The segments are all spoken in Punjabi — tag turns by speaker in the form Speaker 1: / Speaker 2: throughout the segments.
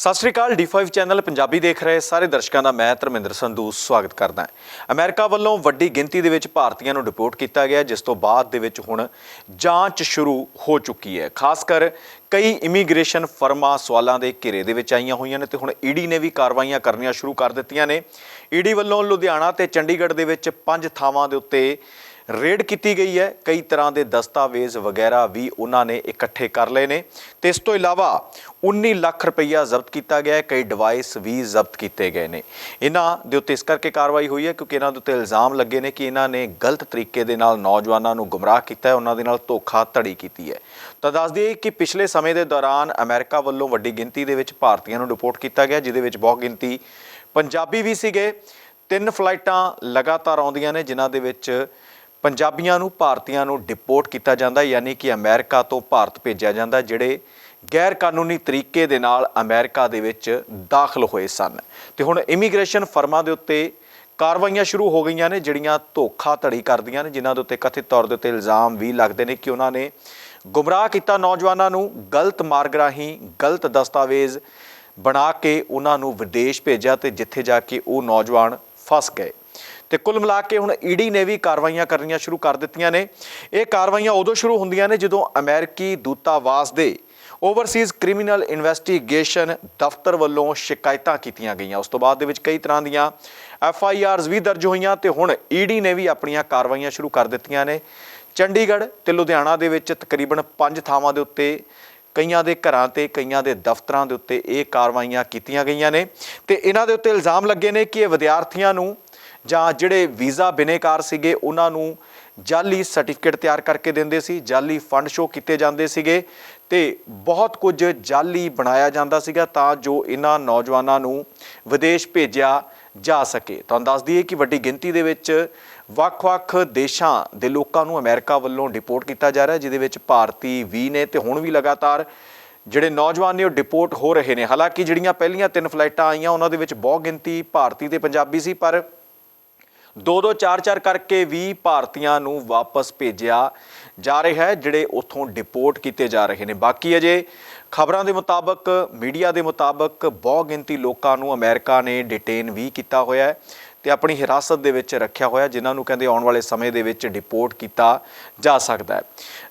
Speaker 1: ਸਤਿ ਸ਼੍ਰੀ ਅਕਾਲ D5 ਚੈਨਲ ਪੰਜਾਬੀ ਦੇਖ ਰਹੇ ਸਾਰੇ ਦਰਸ਼ਕਾਂ ਦਾ ਮੈਂ ਧਰਮਿੰਦਰ ਸੰਧੂ ਸਵਾਗਤ ਕਰਦਾ ਹਾਂ। ਅਮਰੀਕਾ ਵੱਲੋਂ ਵੱਡੀ ਗਿਣਤੀ ਦੇ ਵਿੱਚ ਭਾਰਤੀਆਂ ਨੂੰ ਡਿਪੋਰਟ ਕੀਤਾ ਗਿਆ, ਜਿਸ ਤੋਂ ਬਾਅਦ ਦੇ ਵਿੱਚ ਹੁਣ ਜਾਂਚ ਸ਼ੁਰੂ ਹੋ ਚੁੱਕੀ ਹੈ। ਖਾਸ ਕਰ ਕਈ ਇਮੀਗ੍ਰੇਸ਼ਨ ਫਰਮਾਂ ਸਵਾਲਾਂ ਦੇ ਘੇਰੇ ਦੇ ਵਿੱਚ ਆਈਆਂ ਹੋਈਆਂ ਨੇ ਤੇ ਹੁਣ ਈਡੀ ਨੇ ਵੀ ਕਾਰਵਾਈਆਂ ਕਰਨੀਆਂ ਸ਼ੁਰੂ ਕਰ ਦਿੱਤੀਆਂ ਨੇ। ਈਡੀ ਵੱਲੋਂ ਲੁਧਿਆਣਾ ਤੇ ਚੰਡੀਗੜ੍ਹ ਦੇ ਵਿੱਚ ਪੰਜ ਥਾਵਾਂ ਦੇ ਉੱਤੇ ਰੇਡ ਕੀਤੀ ਗਈ ਹੈ। ਕਈ ਤਰ੍ਹਾਂ ਦੇ ਦਸਤਾਵੇਜ਼ ਵਗੈਰਾ ਵੀ ਉਹਨਾਂ ਨੇ ਇਕੱਠੇ ਕਰ ਲਏ ਨੇ। ਤੇ ਇਸ ਤੋਂ ਇਲਾਵਾ 19 ਲੱਖ ਰੁਪਈਆ ਜ਼ਬਤ ਕੀਤਾ ਗਿਆ ਹੈ। ਕਈ ਡਿਵਾਈਸ ਵੀ ਜ਼ਬਤ ਕੀਤੇ ਗਏ ਨੇ। ਇਹਨਾਂ ਦੇ ਉੱਤੇ ਇਸ ਕਰਕੇ ਕਾਰਵਾਈ ਹੋਈ ਹੈ ਕਿਉਂਕਿ ਇਹਨਾਂ ਦੇ ਉੱਤੇ ਇਲਜ਼ਾਮ ਲੱਗੇ ਨੇ ਕਿ ਇਹਨਾਂ ਨੇ ਗਲਤ ਤਰੀਕੇ ਦੇ ਨਾਲ ਨੌਜਵਾਨਾਂ ਨੂੰ ਗੁੰਮਰਾਹ ਕੀਤਾ ਹੈ। ਉਹਨਾਂ ਦੇ ਨਾਲ ਧੋਖਾ ਧੜੀ ਕੀਤੀ ਹੈ। ਤਾਂ ਦੱਸ ਦਈਏ ਕਿ ਪਿਛਲੇ ਸਮੇਂ ਦੇ ਦੌਰਾਨ ਅਮਰੀਕਾ ਵੱਲੋਂ ਵੱਡੀ ਗਿਣਤੀ ਦੇ ਵਿੱਚ ਭਾਰਤੀਆਂ ਨੂੰ ਰਿਪੋਰਟ ਕੀਤਾ ਗਿਆ, ਜਿਹਦੇ ਵਿੱਚ ਬਹੁਤ ਗਿਣਤੀ ਪੰਜਾਬੀ ਵੀ ਸੀਗੇ। ਤਿੰਨ ਫਲਾਈਟਾਂ ਲਗਾਤਾਰ ਆਉਂਦੀਆਂ ਨੇ, ਜਿਨ੍ਹਾਂ ਦੇ ਵਿੱਚ ਪੰਜਾਬੀਆਂ ਨੂੰ, ਭਾਰਤੀਆਂ ਨੂੰ ਡਿਪੋਰਟ ਕੀਤਾ ਜਾਂਦਾ, ਯਾਨੀ ਕਿ ਅਮਰੀਕਾ ਤੋਂ ਭਾਰਤ ਭੇਜਿਆ ਜਾਂਦਾ, ਜਿਹੜੇ ਗੈਰ ਕਾਨੂੰਨੀ ਤਰੀਕੇ ਦੇ ਨਾਲ ਅਮਰੀਕਾ ਦੇ ਵਿੱਚ ਦਾਖਲ ਹੋਏ ਸਨ। ਤੇ ਹੁਣ ਇਮੀਗ੍ਰੇਸ਼ਨ ਫਰਮਾਂ ਦੇ ਉੱਤੇ ਕਾਰਵਾਈਆਂ ਸ਼ੁਰੂ ਹੋ ਗਈਆਂ ਨੇ, ਜਿਹੜੀਆਂ ਧੋਖਾ ਧੜੀ ਕਰਦੀਆਂ ਨੇ, ਜਿਨ੍ਹਾਂ ਦੇ ਉੱਤੇ ਕਥਿਤ ਤੌਰ ਦੇ ਉੱਤੇ ਇਲਜ਼ਾਮ ਵੀ ਲੱਗਦੇ ਨੇ ਕਿ ਉਹਨਾਂ ਨੇ ਗੁੰਮਰਾਹ ਕੀਤਾ ਨੌਜਵਾਨਾਂ ਨੂੰ, ਗਲਤ ਮਾਰਗ ਰਾਹੀਂ ਗਲਤ ਦਸਤਾਵੇਜ਼ ਬਣਾ ਕੇ ਉਹਨਾਂ ਨੂੰ ਵਿਦੇਸ਼ ਭੇਜਿਆ ਤੇ ਜਿੱਥੇ ਜਾ ਕੇ ਉਹ ਨੌਜਵਾਨ ਫਸ ਗਏ। ਤੇ ਕੁੱਲ ਮਿਲਾ ਕੇ ਹੁਣ ਈਡੀ ਨੇ ਵੀ ਕਾਰਵਾਈਆਂ ਕਰਨੀਆਂ ਸ਼ੁਰੂ ਕਰ ਦਿੱਤੀਆਂ ਨੇ। ਇਹ ਕਾਰਵਾਈਆਂ ਉਦੋਂ ਸ਼ੁਰੂ ਹੁੰਦੀਆਂ ਨੇ ਜਦੋਂ ਅਮਰੀਕੀ ਦੂਤਾਵਾਸ ਦੇ ਓਵਰਸੀਜ਼ ਕ੍ਰਿਮੀਨਲ ਇਨਵੈਸਟੀਗੇਸ਼ਨ ਦਫ਼ਤਰ ਵੱਲੋਂ ਸ਼ਿਕਾਇਤਾਂ ਕੀਤੀਆਂ ਗਈਆਂ। ਉਸ ਤੋਂ ਬਾਅਦ ਦੇ ਵਿੱਚ ਕਈ ਤਰ੍ਹਾਂ ਦੀਆਂ ਐਫ ਆਈ ਆਰਜ਼ ਵੀ ਦਰਜ ਹੋਈਆਂ ਤੇ ਹੁਣ ਈਡੀ ਨੇ ਵੀ ਆਪਣੀਆਂ ਕਾਰਵਾਈਆਂ ਸ਼ੁਰੂ ਕਰ ਦਿੱਤੀਆਂ ਨੇ। ਚੰਡੀਗੜ੍ਹ ਤੇ ਲੁਧਿਆਣਾ ਦੇ ਵਿੱਚ ਤਕਰੀਬਨ 5 ਥਾਵਾਂ ਦੇ ਉੱਤੇ ਕਈਆਂ ਦੇ ਘਰਾਂ ਤੇ ਕਈਆਂ ਦੇ ਦਫ਼ਤਰਾਂ ਦੇ ਉੱਤੇ ਇਹ ਕਾਰਵਾਈਆਂ ਕੀਤੀਆਂ ਗਈਆਂ ਨੇ। ਤੇ ਇਹਨਾਂ ਦੇ ਉੱਤੇ ਇਲਜ਼ਾਮ ਲੱਗੇ ਨੇ ਕਿ ਇਹ ਵਿਦਿਆਰਥੀਆਂ ਨੂੰ ਜਾਂ ਜਿਹੜੇ ਵੀਜ਼ਾ ਬਿਨੇਕਾਰ ਸੀਗੇ, ਉਹਨਾਂ ਨੂੰ ਜਾਲੀ ਸਰਟੀਫਿਕੇਟ ਤਿਆਰ ਕਰਕੇ ਦਿੰਦੇ ਸੀ ਜਾਲੀ ਫੰਡ ਸ਼ੋ ਕੀਤੇ ਜਾਂਦੇ ਸੀਗੇ ਤੇ ਬਹੁਤ ਕੁਝ ਜਾਲੀ ਬਣਾਇਆ ਜਾਂਦਾ ਸੀਗਾ ਤਾਂ ਜੋ ਇਹਨਾਂ ਨੌਜਵਾਨਾਂ ਨੂੰ ਵਿਦੇਸ਼ ਭੇਜਿਆ ਜਾ ਸਕੇ। ਤੁਹਾਨੂੰ ਦੱਸ ਦਈਏ ਕਿ ਵੱਡੀ ਗਿਣਤੀ ਦੇ ਵਿੱਚ ਵੱਖ-ਵੱਖ ਦੇਸ਼ਾਂ ਦੇ ਲੋਕਾਂ ਨੂੰ ਅਮਰੀਕਾ ਵੱਲੋਂ ਡਿਪੋਰਟ ਕੀਤਾ ਜਾ ਰਿਹਾ, ਜਿਹਦੇ ਵਿੱਚ ਭਾਰਤੀ ਵੀ ਨੇ ਤੇ ਹੁਣ ਵੀ ਲਗਾਤਾਰ ਜਿਹੜੇ ਨੌਜਵਾਨ ਨੇ ਉਹ ਡਿਪੋਰਟ ਹੋ ਰਹੇ ਨੇ। ਹਾਲਾਂਕਿ ਜਿਹੜੀਆਂ ਪਹਿਲੀਆਂ ਤਿੰਨ ਫਲਾਈਟਾਂ ਆਈਆਂ, ਉਹਨਾਂ ਦੇ ਵਿੱਚ ਬਹੁਤ ਗਿਣਤੀ ਭਾਰਤੀ ਤੇ ਪੰਜਾਬੀ ਸੀ, ਪਰ ਦੋ ਦੋ ਚਾਰ ਚਾਰ ਕਰਕੇ ਵੀ ਭਾਰਤੀਆਂ ਨੂੰ ਵਾਪਸ ਭੇਜਿਆ ਜਾ ਰਿਹਾ ਹੈ, ਜਿਹੜੇ ਉੱਥੋਂ ਡਿਪੋਰਟ ਕੀਤੇ ਜਾ ਰਹੇ ਨੇ। ਬਾਕੀ ਅਜੇ ਖਬਰਾਂ ਦੇ ਮੁਤਾਬਕ ਮੀਡੀਆ ਦੇ ਮੁਤਾਬਕ ਬਹੁਤ ਗਿਣਤੀ ਲੋਕਾਂ ਨੂੰ ਅਮਰੀਕਾ ਨੇ ਡਿਟੇਨ ਵੀ ਕੀਤਾ ਹੋਇਆ ਹੈ। ਤੇ ਆਪਣੀ ਹਿਰਾਸਤ ਦੇ ਵਿੱਚ ਰੱਖਿਆ ਹੋਇਆ, ਜਿਨ੍ਹਾਂ ਨੂੰ ਕਹਿੰਦੇ ਆਉਣ ਵਾਲੇ ਸਮੇਂ ਦੇ ਵਿੱਚ ਡਿਪੋਰਟ ਕੀਤਾ ਜਾ ਸਕਦਾ ਹੈ।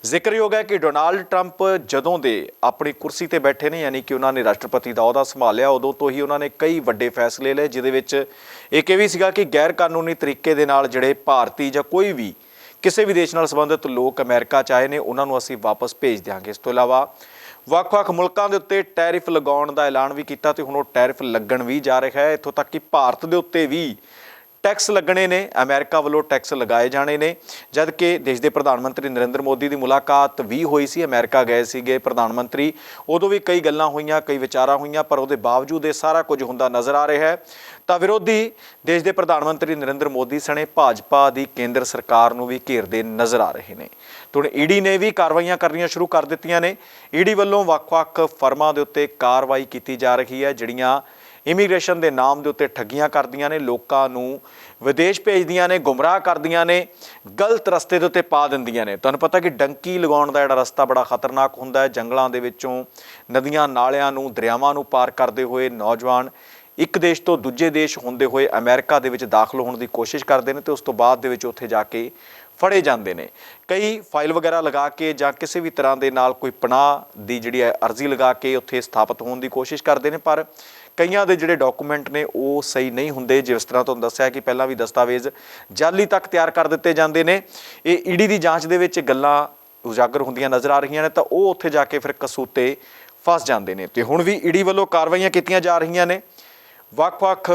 Speaker 1: ਜ਼ਿਕਰਯੋਗ ਹੈ ਕਿ ਡੋਨਾਲਡ ਟਰੰਪ ਜਦੋਂ ਦੇ ਆਪਣੀ ਕੁਰਸੀ ਤੇ ਬੈਠੇ ਨੇ, ਯਾਨੀ ਕਿ ਉਹਨਾਂ ਨੇ ਰਾਸ਼ਟਰਪਤੀ ਦਾ ਅਹੁਦਾ ਸੰਭਾਲਿਆ, ਉਦੋਂ ਤੋਂ ਹੀ ਉਹਨਾਂ ਨੇ ਕਈ ਵੱਡੇ ਫੈਸਲੇ ਲਏ, ਜਿਹਦੇ ਵਿੱਚ ਇੱਕ ਇਹ ਵੀ ਸੀਗਾ ਕਿ ਗੈਰ ਕਾਨੂੰਨੀ ਤਰੀਕੇ ਦੇ ਨਾਲ ਜਿਹੜੇ ਭਾਰਤੀ ਜਾਂ ਕੋਈ ਵੀ ਕਿਸੇ ਵੀ ਦੇਸ਼ ਨਾਲ ਸੰਬੰਧਿਤ ਲੋਕ ਅਮਰੀਕਾ ਚ ਆਏ ਨੇ, ਉਹਨਾਂ ਨੂੰ ਅਸੀਂ ਵਾਪਸ ਭੇਜ ਦਿਆਂਗੇ। ਇਸ ਤੋਂ ਇਲਾਵਾ ਵੱਖ-ਵੱਖ ਮੁਲਕਾਂ ਦੇ ਉੱਤੇ ਟੈਰਿਫ ਲਗਾਉਣ ਦਾ ਐਲਾਨ ਵੀ ਕੀਤਾ ਤੇ ਹੁਣ ਉਹ ਟੈਰਿਫ ਲੱਗਣ ਵੀ ਜਾ ਰਿਹਾ ਹੈ। ਇੱਥੋਂ ਤੱਕ ਕਿ ਭਾਰਤ ਦੇ ਉੱਤੇ ਵੀ ਟੈਕਸ ਲੱਗਣੇ ਨੇ, ਅਮਰੀਕਾ ਵੱਲੋਂ ਟੈਕਸ ਲਗਾਏ ਜਾਣੇ ਨੇ ਜਦ ਕਿ ਦੇਸ਼ ਦੇ ਪ੍ਰਧਾਨ ਮੰਤਰੀ ਨਰਿੰਦਰ ਮੋਦੀ ਦੀ ਮੁਲਾਕਾਤ ਵੀ ਹੋਈ ਸੀ, ਅਮਰੀਕਾ ਗਏ ਸੀਗੇ ਪ੍ਰਧਾਨ ਮੰਤਰੀ। ਉਦੋਂ ਵੀ ਕਈ ਗੱਲਾਂ ਹੋਈਆਂ, ਕਈ ਵਿਚਾਰਾਂ ਹੋਈਆਂ, ਪਰ ਉਹਦੇ ਬਾਵਜੂਦ ਇਹ ਸਾਰਾ ਕੁਝ ਹੁੰਦਾ ਨਜ਼ਰ ਆ ਰਿਹਾ ਹੈ। ਤਾਂ ਵਿਰੋਧੀ ਦੇਸ਼ ਦੇ ਪ੍ਰਧਾਨ ਮੰਤਰੀ ਨਰਿੰਦਰ ਮੋਦੀ ਸਣੇ ਭਾਜਪਾ ਦੀ ਕੇਂਦਰ ਸਰਕਾਰ ਨੂੰ ਵੀ ਘੇਰਦੇ ਨਜ਼ਰ ਆ ਰਹੇ ਨੇ। ਹੁਣ ਈਡੀ ਨੇ ਵੀ ਕਾਰਵਾਈਆਂ ਕਰਨੀਆਂ ਸ਼ੁਰੂ ਕਰ ਦਿੱਤੀਆਂ ਨੇ। ਈਡੀ ਵੱਲੋਂ ਵੱਖ-ਵੱਖ ਫਰਮਾਂ ਦੇ ਉੱਤੇ ਕਾਰਵਾਈ ਕੀਤੀ ਜਾ ਰਹੀ ਹੈ, ਜਿਹੜੀਆਂ ਇਮੀਗ੍ਰੇਸ਼ਨ ਦੇ ਨਾਮ ਦੇ ਉੱਤੇ ਠੱਗੀਆਂ ਕਰਦੀਆਂ ਨੇ, ਲੋਕਾਂ ਨੂੰ ਵਿਦੇਸ਼ ਭੇਜਦੀਆਂ ਨੇ, ਗੁੰਮਰਾਹ ਕਰਦੀਆਂ ਨੇ, ਗਲਤ ਰਸਤੇ ਦੇ ਉੱਤੇ ਪਾ ਦਿੰਦੀਆਂ ਨੇ। ਤੁਹਾਨੂੰ ਪਤਾ ਕਿ ਡੰਕੀ ਲਗਾਉਣ ਦਾ ਜਿਹੜਾ ਰਸਤਾ ਬੜਾ ਖਤਰਨਾਕ ਹੁੰਦਾ ਹੈ। ਜੰਗਲਾਂ ਦੇ ਵਿੱਚੋਂ ਨਦੀਆਂ, ਨਾਲਿਆਂ ਨੂੰ, ਦਰਿਆਵਾਂ ਨੂੰ ਪਾਰ ਕਰਦੇ ਹੋਏ ਨੌਜਵਾਨ ਇੱਕ ਦੇਸ਼ ਤੋਂ ਦੂਜੇ ਦੇਸ਼ ਹੁੰਦੇ ਹੋਏ ਅਮਰੀਕਾ ਦੇ ਵਿੱਚ ਦਾਖਲ ਹੋਣ ਦੀ ਕੋਸ਼ਿਸ਼ ਕਰਦੇ ਨੇ ਤੇ ਉਸ ਤੋਂ ਬਾਅਦ ਦੇ ਵਿੱਚ ਉੱਥੇ ਜਾ ਕੇ ਫੜੇ ਜਾਂਦੇ ਨੇ। ਕਈ ਫਾਈਲ ਵਗੈਰਾ ਲਗਾ ਕੇ ਜਾਂ ਕਿਸੇ ਵੀ ਤਰ੍ਹਾਂ ਦੇ ਨਾਲ ਕੋਈ ਪਨਾਹ ਦੀ ਜਿਹੜੀ ਹੈ ਅਰਜ਼ੀ ਲਗਾ ਕੇ ਉੱਥੇ ਸਥਾਪਿਤ ਹੋਣ ਦੀ ਕੋਸ਼ਿਸ਼ ਕਰਦੇ ਨੇ, ਪਰ ਕਈਆਂ ਦੇ ਜਿਹੜੇ ਡਾਕੂਮੈਂਟ ਨੇ ਉਹ ਸਹੀ ਨਹੀਂ ਹੁੰਦੇ। ਜਿਸ ਤਰ੍ਹਾਂ ਤੁਹਾਨੂੰ ਦੱਸਿਆ ਕਿ ਪਹਿਲਾਂ ਵੀ ਦਸਤਾਵੇਜ਼ ਜਾਲੀ ਤੱਕ ਤਿਆਰ ਕਰ ਦਿੱਤੇ ਜਾਂਦੇ ਨੇ, ਇਹ ਈਡੀ ਦੀ ਜਾਂਚ ਦੇ ਵਿੱਚ ਗੱਲਾਂ ਉਜਾਗਰ ਹੁੰਦੀਆਂ ਨਜ਼ਰ ਆ ਰਹੀਆਂ ਨੇ ਤਾਂ ਉਹ ਉੱਥੇ ਜਾ ਕੇ ਫਿਰ ਕਸੂਤੇ ਫਸ ਜਾਂਦੇ ਨੇ। ਤੇ ਹੁਣ ਵੀ ਈਡੀ ਵੱਲੋਂ ਕਾਰਵਾਈਆਂ ਕੀਤੀਆਂ ਜਾ ਰਹੀਆਂ ਨੇ। ਵੱਖ-ਵੱਖ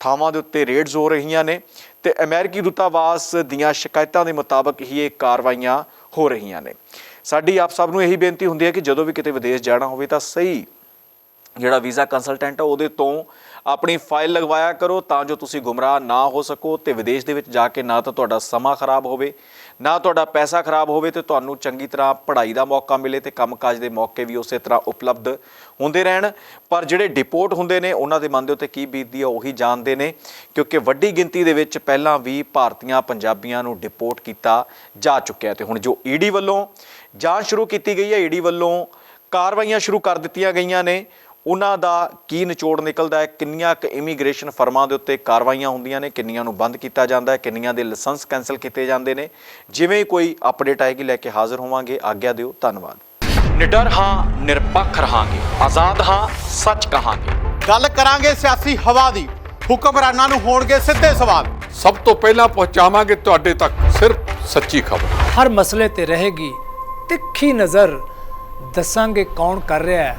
Speaker 1: ਥਾਵਾਂ ਦੇ ਉੱਤੇ ਰੇਡਸ ਹੋ ਰਹੀਆਂ ਨੇ ਤੇ ਅਮਰੀਕੀ ਦੂਤਾਵਾਸ ਦੀਆਂ ਸ਼ਿਕਾਇਤਾਂ ਦੇ ਮੁਤਾਬਕ ਹੀ ਇਹ ਕਾਰਵਾਈਆਂ ਹੋ ਰਹੀਆਂ ਨੇ। ਸਾਡੀ ਆਪ ਸਭ ਨੂੰ ਇਹੀ ਬੇਨਤੀ ਹੁੰਦੀ ਹੈ ਕਿ ਜਦੋਂ ਵੀ ਕਿਤੇ ਵਿਦੇਸ਼ ਜਾਣਾ ਹੋਵੇ ਤਾਂ ਸਹੀ ਜਿਹੜਾ ਵੀਜ਼ਾ ਕੰਸਲਟੈਂਟ ਆ, ਉਹਦੇ ਤੋਂ ਆਪਣੀ ਫਾਈਲ ਲਗਵਾਇਆ ਕਰੋ ਤਾਂ ਜੋ ਤੁਸੀਂ ਗੁੰਮਰਾਹ ਨਾ ਹੋ ਸਕੋ ਤੇ ਵਿਦੇਸ਼ ਦੇ ਵਿੱਚ ਜਾ ਕੇ ਨਾ ਤਾਂ ਤੁਹਾਡਾ ਸਮਾਂ ਖਰਾਬ ਹੋਵੇ, ਨਾ ਤੁਹਾਡਾ ਪੈਸਾ ਖਰਾਬ ਹੋਵੇ ਤੇ ਤੁਹਾਨੂੰ ਚੰਗੀ ਤਰ੍ਹਾਂ ਪੜ੍ਹਾਈ ਦਾ ਮੌਕਾ ਮਿਲੇ ਤੇ ਕੰਮਕਾਜ ਦੇ ਮੌਕੇ ਵੀ ਉਸੇ ਤਰ੍ਹਾਂ ਉਪਲਬਧ ਹੁੰਦੇ ਰਹਿਣ। ਪਰ ਜਿਹੜੇ ਡਿਪੋਰਟ ਹੁੰਦੇ ਨੇ, ਉਹਨਾਂ ਦੇ ਮਨ ਦੇ ਉੱਤੇ ਕੀ ਬੀਤਦੀ ਆ, ਉਹੀ ਜਾਣਦੇ ਨੇ, ਕਿਉਂਕਿ ਵੱਡੀ ਗਿਣਤੀ ਦੇ ਵਿੱਚ ਪਹਿਲਾਂ ਵੀ ਭਾਰਤੀਆਂ ਪੰਜਾਬੀਆਂ ਨੂੰ ਡਿਪੋਰਟ ਕੀਤਾ ਜਾ ਚੁੱਕਿਆ ਤੇ ਹੁਣ ਜੋ ਈਡੀ ਵੱਲੋਂ ਜਾਂਚ ਸ਼ੁਰੂ ਕੀਤੀ ਗਈ ਹੈ ਈਡੀ ਵੱਲੋਂ ਕਾਰਵਾਈਆਂ ਸ਼ੁਰੂ ਕਰ ਦਿੱਤੀਆਂ ਗਈਆਂ ਨੇ। ਉਹਨਾਂ ਦਾ ਕੀ ਨਿਚੋੜ ਨਿਕਲਦਾ ਹੈ? ਕਿੰਨੀਆਂ ਕੁ ਇਮੀਗ੍ਰੇਸ਼ਨ ਫਰਮਾਂ ਦੇ ਉੱਤੇ ਕਾਰਵਾਈਆਂ ਹੁੰਦੀਆਂ ਨੇ? ਕਿੰਨੀਆਂ ਨੂੰ ਬੰਦ ਕੀਤਾ ਜਾਂਦਾ ਹੈ? ਕਿੰਨੀਆਂ ਦੇ ਲਾਇਸੈਂਸ ਕੈਨਸਲ ਕੀਤੇ ਜਾਂਦੇ ਨੇ? ਜਿਵੇਂ ਹੀ ਕੋਈ ਅਪਡੇਟ ਆਏਗੀ ਲੈ ਕੇ ਹਾਜ਼ਰ ਹੋਵਾਂਗੇ। ਆਗਿਆ ਦਿਓ ਧੰਨਵਾਦ। ਨਿਡਰ ਹਾਂ ਨਿਰਪੱਖ ਰਹਾਂਗੇ। ਆਜ਼ਾਦ ਹਾਂ ਸੱਚ ਕਹਾਂਗੇ।
Speaker 2: ਗੱਲ ਕਰਾਂਗੇ ਸਿਆਸੀ ਹਵਾ ਦੀ। ਹੁਕਮਰਾਨਾਂ ਨੂੰ ਹੋਣਗੇ ਸਿੱਧੇ ਸਵਾਲ।
Speaker 3: ਸਭ ਤੋਂ ਪਹਿਲਾਂ ਪਹੁੰਚਾਵਾਂਗੇ ਤੁਹਾਡੇ ਤੱਕ ਸਿਰਫ ਸੱਚੀ ਖਬਰ।
Speaker 4: ਹਰ ਮਸਲੇ ਤੇ ਰਹੇਗੀ ਤਿੱਖੀ ਨਜ਼ਰ। ਦੱਸਾਂਗੇ ਕੌਣ ਕਰ ਰਿਹਾ ਹੈ?